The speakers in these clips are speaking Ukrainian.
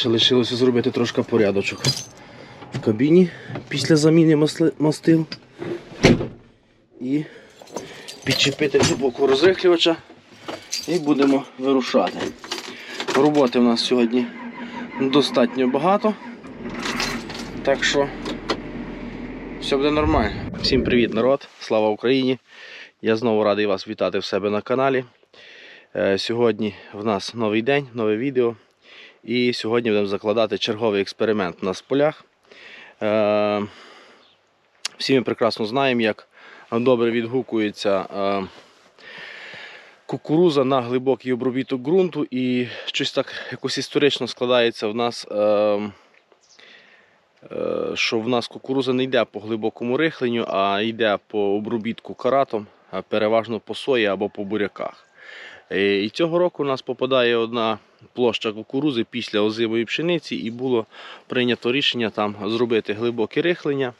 ще лишилося зробити трошки порядочок в кабіні після заміни мастил. І підчепити глибоко розрихлювача і будемо вирушати. Роботи в нас сьогодні достатньо багато. Так що все буде нормально. Всім привіт, народ! Слава Україні! Я знову радий вас вітати в себе на каналі. Е, Сьогодні в нас новий день, нове відео. І сьогодні будемо закладати черговий експеримент у нас в полях. Е, Всі ми прекрасно знаємо, як добре відгукується е, кукуруза на глибокий обробіток ґрунту. І щось так якось історично складається в нас. е, Що в нас кукуруза не йде по глибокому рихленню, а йде по обробітку каратом, переважно по сої або по буряках. Е, І цього року у нас попадає одна площа кукурузи після озимої пшениці, і було прийнято рішення там зробити глибоке рихлення.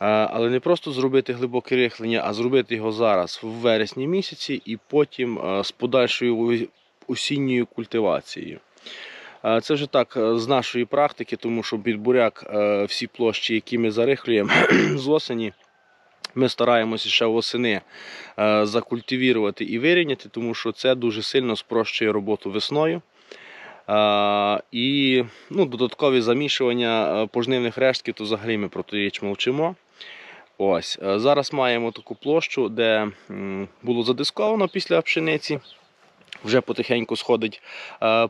Е, Але не просто зробити глибоке рихлення, а зробити його зараз в вересні місяці і потім е, з подальшою осінньою культивацією. Це вже так з нашої практики, тому що під буряк всі площі, які ми зарихлюємо з осені, ми стараємося ще восени е, закультивірувати і вирівняти, тому що це дуже сильно спрощує роботу весною. Е, І ну, додаткові замішування е, пожнивних рештків, то взагалі ми про річ мовчимо. Ось, зараз маємо таку площу, де було задисковано після пшениці. Вже потихеньку сходить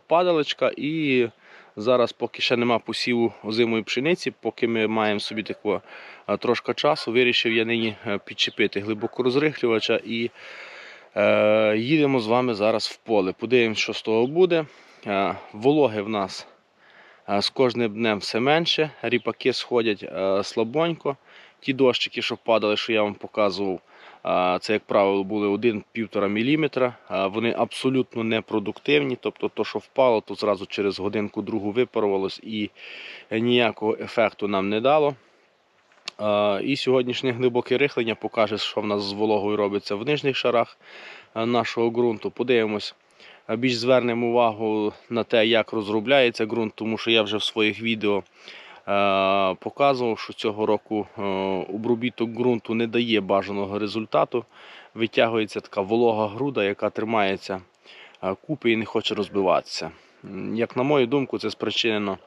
падалочка, і зараз, поки ще нема посіву озимої пшениці, поки ми маємо собі таку е, трошки часу, вирішив я нині е, підчепити глибоко розрихлювача і е, їдемо з вами зараз в поле. Подивимось, що з того буде. Е, вологи в нас е, з кожним днем все менше, ріпаки сходять е, слабонько. Ті дощики, що падали, що я вам показував, Це, як правило, були 1-1,5 мм. Вони абсолютно непродуктивні. Тобто, то, що впало, то зразу через годинку-другу випарувалось і ніякого ефекту нам не дало. І сьогоднішнє глибоке рихлення покаже, що в нас з вологою робиться в нижніх шарах нашого ґрунту. Подивимось. Більш звернемо увагу на те, як розробляється ґрунт, тому що я вже в своїх відео показував, що цього року е, обробіток ґрунту не дає бажаного результату. Витягується така волога груда, яка тримається е, купи і не хоче розбиватися. Як на мою думку, це спричинено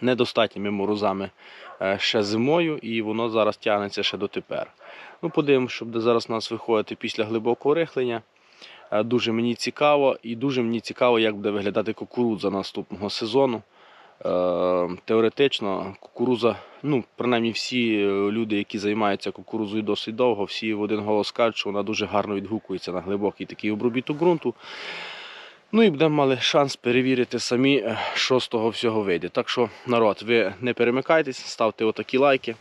недостатніми морозами е, ще зимою, і воно зараз тягнеться ще дотепер. Ну, подивимося, що буде зараз у нас виходити після глибокого рихлення. Е, Дуже мені цікаво, і дуже мені цікаво, як буде виглядати кукурудза наступного сезону. Е, Теоретично кукуруза, ну, принаймні всі е, люди, які займаються кукурузою досить довго, всі в один голос кажуть, що вона дуже гарно відгукується на глибокий такий обробіток ґрунту. Ну і будемо мали шанс перевірити самі, е, що з того всього вийде. Так що, народ, ви не перемикайтесь, ставте отакі лайки.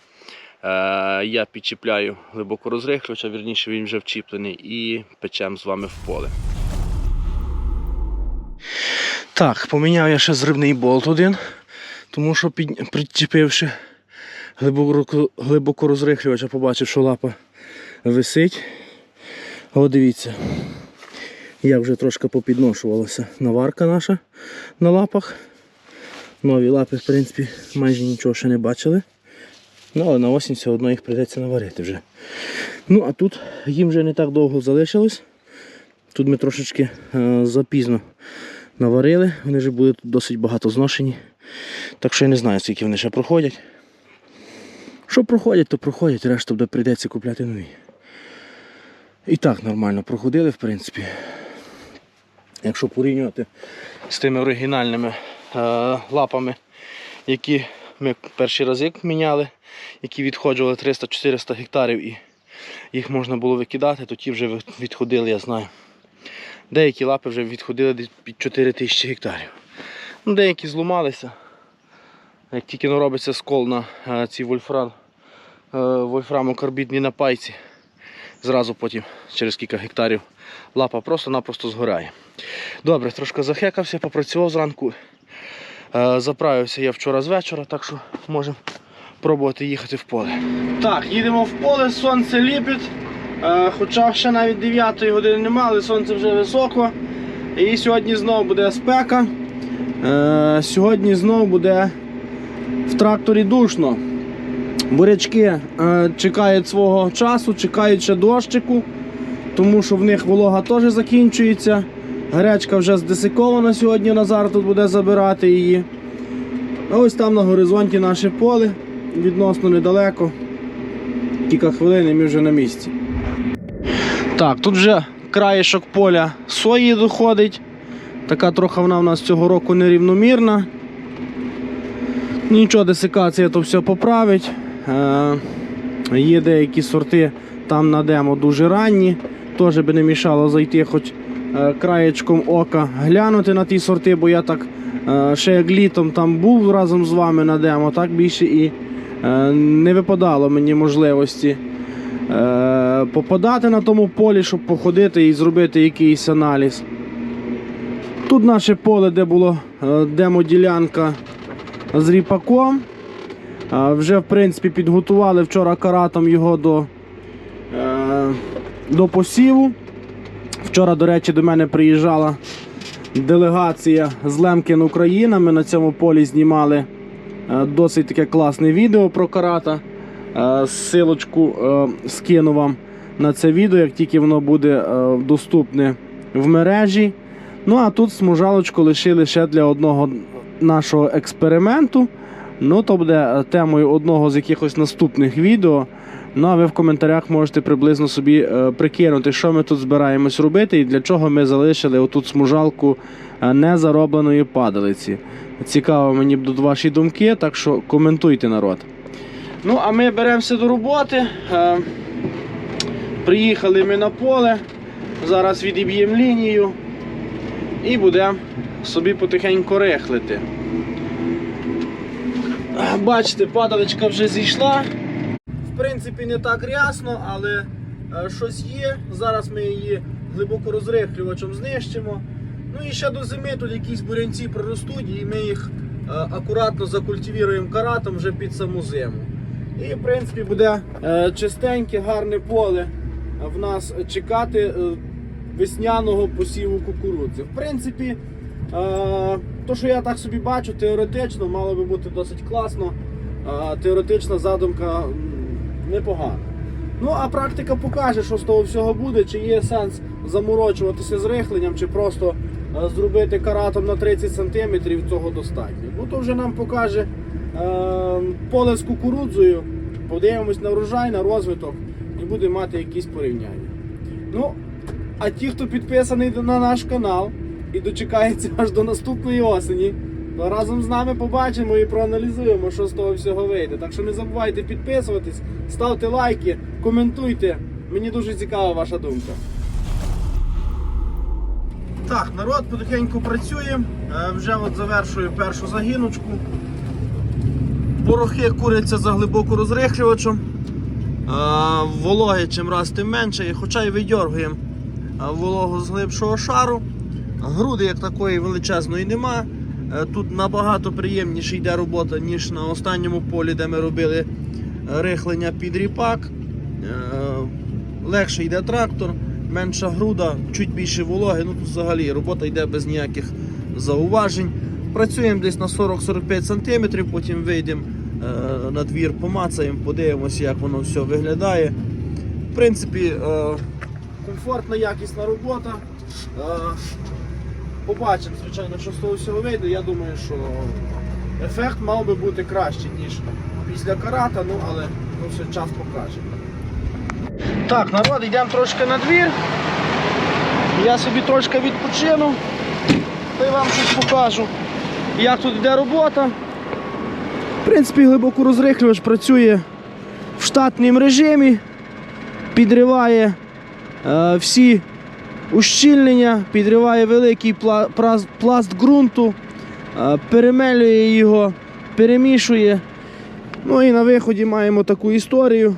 Я підчіпляю глибоко розрихлювача, вірніше він вже вчіплений, і печемо з вами в поле. Так, поміняв я ще зривний болт один, тому що під, підчепивши глибоко, глибоко розрихлювача, побачив, що лапа висить. О, дивіться, як вже трошки попідношувалася наварка наша на лапах. Нові лапи, в принципі, майже нічого ще не бачили. Ну, але на осінь все одно їх прийдеться наварити вже. Ну, а тут їм вже не так довго залишилось. Тут ми трошечки е, запізно наварили, вони вже будуть досить багато зношені. Так що я не знаю, скільки вони ще проходять. Що проходять, то проходять, решта буде прийдеться купляти нові. І так нормально проходили, в принципі. Якщо порівнювати з тими оригінальними е, лапами, які ми перші рази міняли, які відходжували 300-400 гектарів і їх можна було викидати, то ті вже відходили, я знаю. Деякі лапи вже відходили десь під 4 тисячі гектарів. Ну, деякі зламалися. Як тільки ну, робиться скол на е, ці вольфрам, е, вольфрамокарбідні на пайці, зразу потім через кілька гектарів лапа просто-напросто згорає. Добре, трошки захекався, попрацював зранку. Е, Заправився я вчора з вечора, так що можемо пробувати їхати в поле. Так, їдемо в поле, сонце ліпить. Е, Хоча ще навіть 9 години немає, але сонце вже високо. І сьогодні знову буде спека. Е, сьогодні знов буде в тракторі душно. Бурячки е, чекають свого часу, чекають ще дощику, тому що в них волога теж закінчується. Гречка вже здесикована сьогодні, Назар тут буде забирати її. А ось там на горизонті наше поле, відносно недалеко. Кілька хвилин і ми вже на місці. Так, тут вже краєшок поля сої доходить. Така трохи вона в нас цього року нерівномірна. Нічого, десикація то все поправить. Е, є деякі сорти там на демо дуже ранні. Теж би не мішало зайти хоч е, краєчком ока глянути на ті сорти, бо я так е, ще як літом там був разом з вами на демо, так більше і е, не випадало мені можливості попадати на тому полі, щоб походити і зробити якийсь аналіз. Тут наше поле, де було е, демоділянка з ріпаком. Е, Вже в принципі підготували вчора каратом його до, е, до посіву. Вчора, до речі, до мене приїжджала делегація з Лемкін Україна. Ми на цьому полі знімали е, досить таке класне відео про карата. Е, Силочку е, скину вам на це відео, як тільки воно буде е, доступне в мережі. Ну а тут смужалочку лишили ще для одного нашого експерименту. Ну, то буде темою одного з якихось наступних відео. Ну а ви в коментарях можете приблизно собі прикинути, що ми тут збираємось робити і для чого ми залишили отут смужалку незаробленої падалиці. Цікаво мені будуть ваші думки, так що коментуйте народ. Ну, а ми беремося до роботи. Е, Приїхали ми на поле. Зараз відіб'ємо лінію і будемо собі потихеньку рихлити. Е, Бачите, падаличка вже зійшла. В принципі, не так рясно, але е, щось є. Зараз ми її глибоко розрихлювачем знищимо. Ну і ще до зими тут якісь бурянці проростуть, і ми їх е, акуратно закультивіруємо каратом вже під саму зиму. І в принципі буде е, чистеньке, гарне поле в нас чекати е, весняного посіву кукурудзи. В принципі, е, то, що я так собі бачу, теоретично мало би бути досить класно. Е, Теоретична задумка непогана. Ну, а практика покаже, що з того всього буде, чи є сенс заморочуватися з рихленням, чи просто е, зробити каратом на 30 см, цього достатньо. Ну, то вже нам покаже е, поле з кукурудзою, подивимось на врожай, на розвиток і будемо мати якісь порівняння. Ну, а ті, хто підписаний на наш канал і дочекається аж до наступної осені, то разом з нами побачимо і проаналізуємо, що з того всього вийде. Так що не забувайте підписуватись, ставте лайки, коментуйте. Мені дуже цікава ваша думка. Так, народ потихеньку працює. Е, Вже от завершую першу загіночку. Порохи куряться за глибоко розрихлювачем. Вологи чим раз тим менше, хоча й видьоргуємо вологу з глибшого шару. Груди як такої величезної нема. Е, Тут набагато приємніше йде робота, ніж на останньому полі, де ми робили е, рихлення під ріпак. Е, Легше йде трактор, менша груда, чуть більше вологи. Ну тут взагалі робота йде без ніяких зауважень. Працюємо десь на 40-45 см, потім вийдемо е, на двір, помацаємо, подивимося, як воно все виглядає. В принципі, е, комфортна, якісна робота. Е, Побачимо, звичайно, що з того всього вийде. Я думаю, що ефект мав би бути кращий, ніж після карата, ну але ну, все час покаже. Так, народ, йдемо трошки на двір. Я собі трошки відпочину. Та й вам щось покажу, як тут йде робота. В принципі, глибоко розрихлювач працює в штатному режимі, підриває е, всі ущільнення, підриває великий пла- праз- пласт ґрунту, е, перемелює його, перемішує. Ну і на виході маємо таку історію.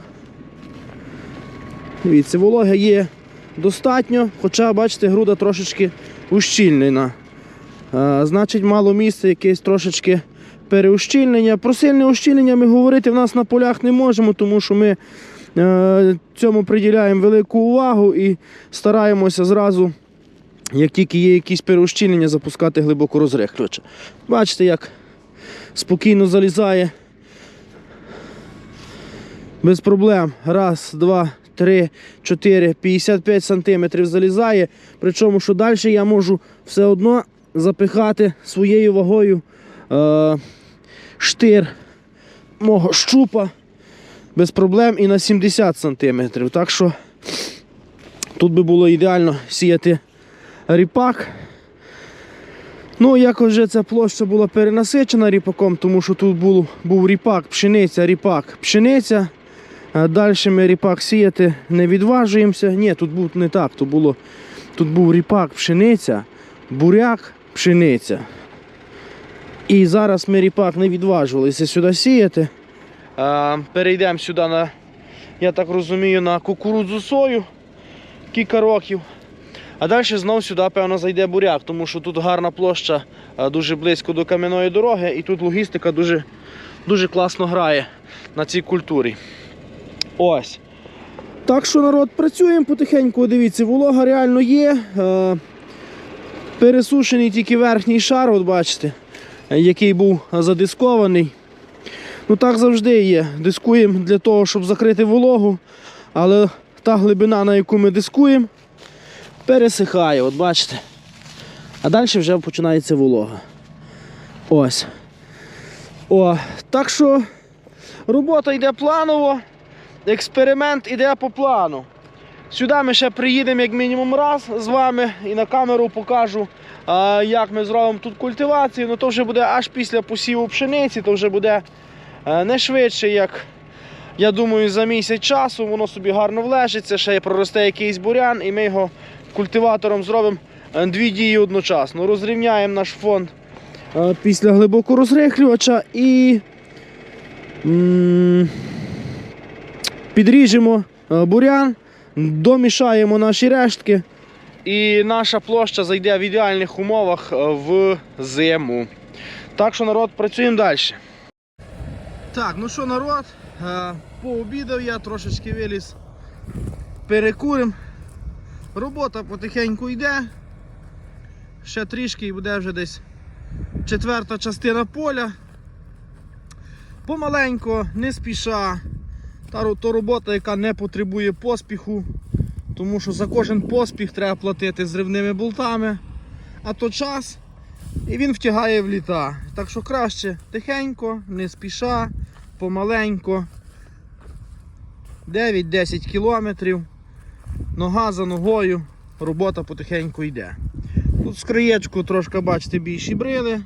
Дивіться, вологи є достатньо, хоча, бачите, груда трошечки ущільнена. Значить, мало місця якесь трошечки переущільнення. Про сильне ущільнення ми говорити в нас на полях не можемо, тому що ми е, цьому приділяємо велику увагу і стараємося зразу як тільки є якісь переущільнення, запускати глибоко розрихлювача. Бачите, як спокійно залізає. Без проблем. Раз, два, три, чотири, 55 сантиметрів залізає. Причому, що далі я можу все одно запихати своєю вагою е, штир мого щупа без проблем і на 70 сантиметрів. Так що тут би було ідеально сіяти ріпак. Ну, якось вже ця площа була перенасичена ріпаком, тому що тут був, був ріпак, пшениця, ріпак, пшениця. Далі ми ріпак сіяти не відважуємося. Ні, тут був не так. Тут, було, тут був ріпак, пшениця, буряк, пшениця. І зараз ми ріпак не відважувалися сюди сіяти. Перейдемо сюди на, я так розумію, на кукурудзу сою кілька років. А далі знову сюди, певно, зайде буряк, тому що тут гарна площа дуже близько до кам'яної дороги, і тут логістика дуже, дуже класно грає на цій культурі. Ось. Так що народ, працюємо потихеньку, дивіться, волога реально є. Пересушений тільки верхній шар, от бачите, який був задискований. Ну так завжди є. Дискуємо для того, щоб закрити вологу, але та глибина, на яку ми дискуємо, пересихає, от бачите. А далі вже починається волога. Ось. О, так що робота йде планово, експеримент йде по плану. Сюди ми ще приїдемо як мінімум раз з вами і на камеру покажу, як ми зробимо тут культивацію. Ну то вже буде аж після посіву пшениці, то вже буде е, не швидше, як я думаю, за місяць часу воно собі гарно влежиться, ще проросте якийсь бурян, і ми його культиватором зробимо е, дві дії одночасно. Розрівняємо наш фонд е, після глибоко розрихлювача і підріжемо бурян, домішаємо наші рештки. І наша площа зайде в ідеальних умовах е, в зиму. Так що народ працюємо далі. Так, ну що, народ, е, пообідав я, трошечки виліз перекурим. Робота потихеньку йде. Ще трішки і буде вже десь четверта частина поля. Помаленько, не спіша. То робота, яка не потребує поспіху, тому що за кожен поспіх треба платити зривними болтами, а то час і він втягає в літа. Так що краще тихенько, не спіша, помаленько. 9-10 кілометрів. Нога за ногою, робота потихеньку йде. Тут з краєчку трошки, бачите, більші брили.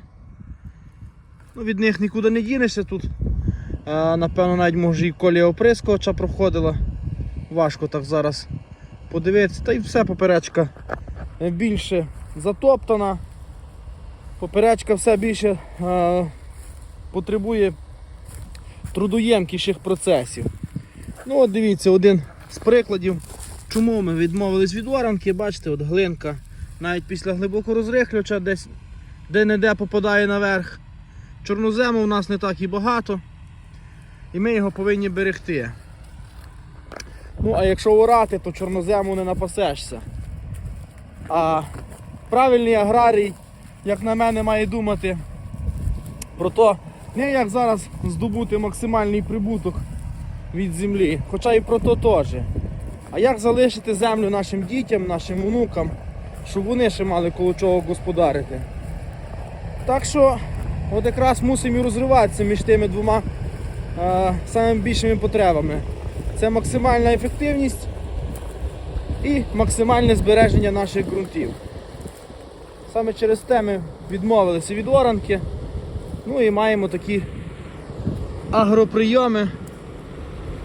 Ну, від них нікуди не дінешся тут. Напевно, навіть може і колія оприскувача проходила. Важко так зараз подивитися. Та й все поперечка більше затоптана. Поперечка все більше е, потребує трудоємкіших процесів. Ну от дивіться, один з прикладів, чому ми відмовились від оранки, бачите, от глинка навіть після глибокого розрихлювача десь де-не-де попадає наверх. Чорнозему у нас не так і багато. І ми його повинні берегти. Ну, а якщо орати, то чорнозему не напасешся. А правильний аграрій, як на мене, має думати про те, не як зараз здобути максимальний прибуток від землі, хоча і про то теж. А як залишити землю нашим дітям, нашим онукам, щоб вони ще мали коло чого господарити. Так що, от якраз мусимо і розриватися між тими двома самими більшими потребами. Це максимальна ефективність і максимальне збереження наших ґрунтів. Саме через те ми відмовилися від оранки. Ну і маємо такі агроприйоми,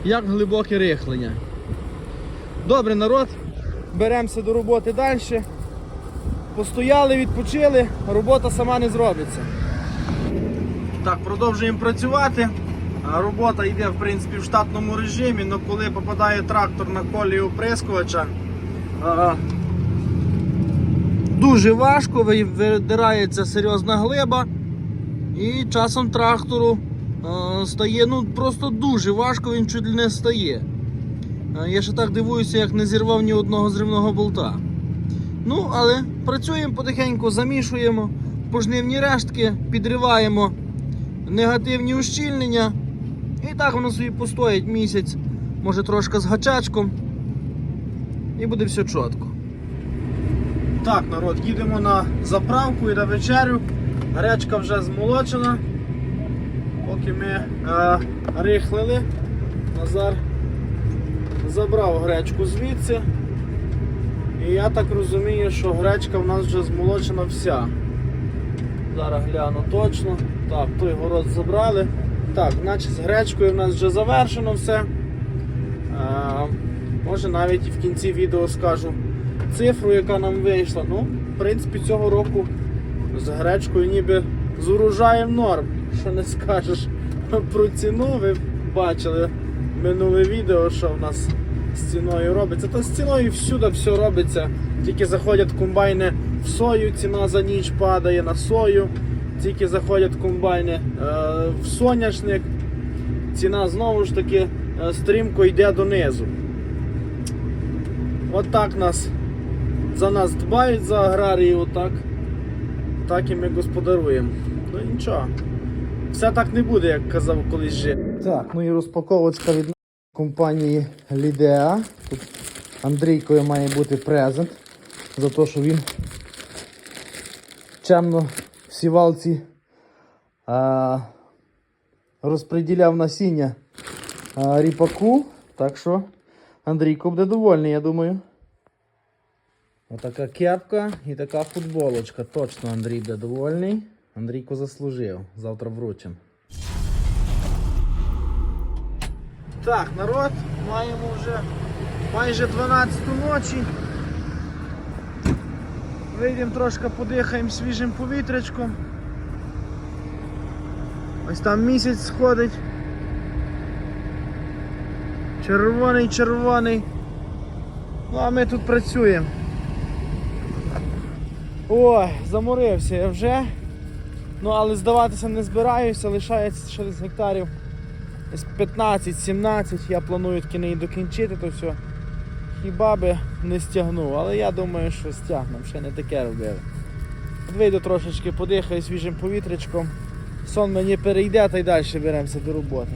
як глибоке рихлення. Добре, народ, беремося до роботи далі. Постояли, відпочили, робота сама не зробиться. Так, продовжуємо працювати. Робота йде в принципі в штатному режимі, але коли попадає трактор на колію оприскувача, дуже важко, видирається серйозна глиба. І часом трактору стає ну, просто дуже важко, він чуть не стає. Я ще так дивуюся, як не зірвав ні одного зривного болта. Ну, але працюємо потихеньку, замішуємо пожнивні рештки, підриваємо негативні ущільнення. І так воно собі постоїть місяць, може трошки з гачачком. І буде все чітко. Так, народ, їдемо на заправку і на вечерю. Гречка вже змолочена. Поки ми е, рихлили, Назар забрав гречку звідси. І я так розумію, що гречка в нас вже змолочена вся. Зараз гляну точно. Так, той город забрали. Так, значить з гречкою в нас вже завершено все. Е, може навіть і в кінці відео скажу цифру, яка нам вийшла. Ну, в принципі, цього року з гречкою ніби з урожаєм норм. Що не скажеш про ціну, ви бачили минуле відео, що в нас з ціною робиться. Та з ціною всюди все робиться. Тільки заходять комбайни в сою, ціна за ніч падає на сою. Тільки заходять комбайни е, в соняшник, ціна знову ж таки е, стрімко йде донизу. От так нас за нас дбають за аграрії, отак. Так і ми господаруємо. Ну нічого. Все так не буде, як казав колись же. Так, ну і розпаковочка від компанії Лідеа. Тут Андрійкою має бути презент за те, що він чемно в сівалці а, розподіляв насіння а, ріпаку. Так що Андрійко буде довольний, я думаю. Отака кепка і така футболочка. Точно Андрій буде довольний. Андрійко заслужив. Завтра вручим. Так, народ, маємо вже майже 12 ночі. Вийдемо трошки подихаємо свіжим повітрячком. Ось там місяць сходить. Червоний, червоний. Ну а ми тут працюємо. Ой, заморився я вже. Ну але здаватися не збираюся, лишається ще десь гектарів десь 15-17. Я планую таки не докінчити, то все. Хіба би не стягнув, але я думаю, що стягнемо, ще не таке робили. Вийду трошечки, подихаю свіжим повітрячком. Сон мені перейде та й далі беремося до роботи.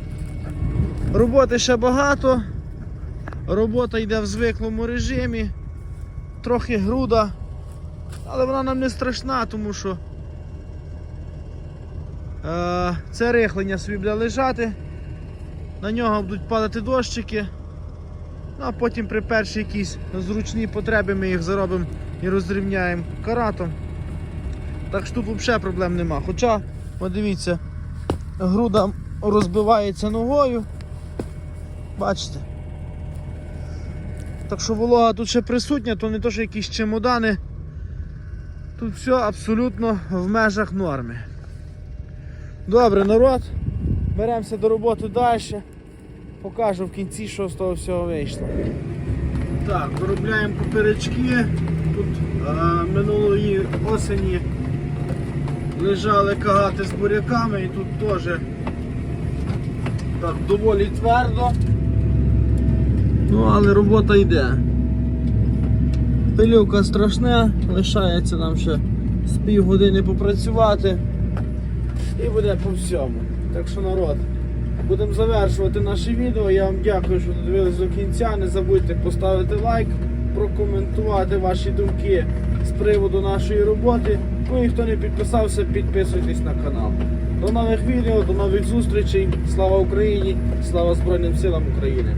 Роботи ще багато. Робота йде в звиклому режимі. Трохи груда. Але вона нам не страшна, тому що е, це рихлення собі буде лежати. На нього будуть падати дощики. Ну а потім при першій якійсь зручній потребі ми їх заробимо і розрівняємо каратом. Так що тут взагалі проблем нема. Хоча, подивіться, груда розбивається ногою. Бачите? Так що волога тут ще присутня, то не то, що якісь чемодани. Тут все абсолютно в межах норми. Добре, народ. Беремося до роботи далі. Покажу в кінці, що з того всього вийшло. Так, доробляємо поперечки. Тут е, минулої осені лежали кагати з буряками і тут теж так, доволі твердо. Ну, але робота йде. Пилюка страшна, лишається нам ще з півгодини попрацювати. І буде по всьому. Так що народ, будемо завершувати наше відео. Я вам дякую, що додивились до кінця. Не забудьте поставити лайк, прокоментувати ваші думки з приводу нашої роботи. Ну і хто не підписався, підписуйтесь на канал. До нових відео, до нових зустрічей. Слава Україні! Слава Збройним силам України!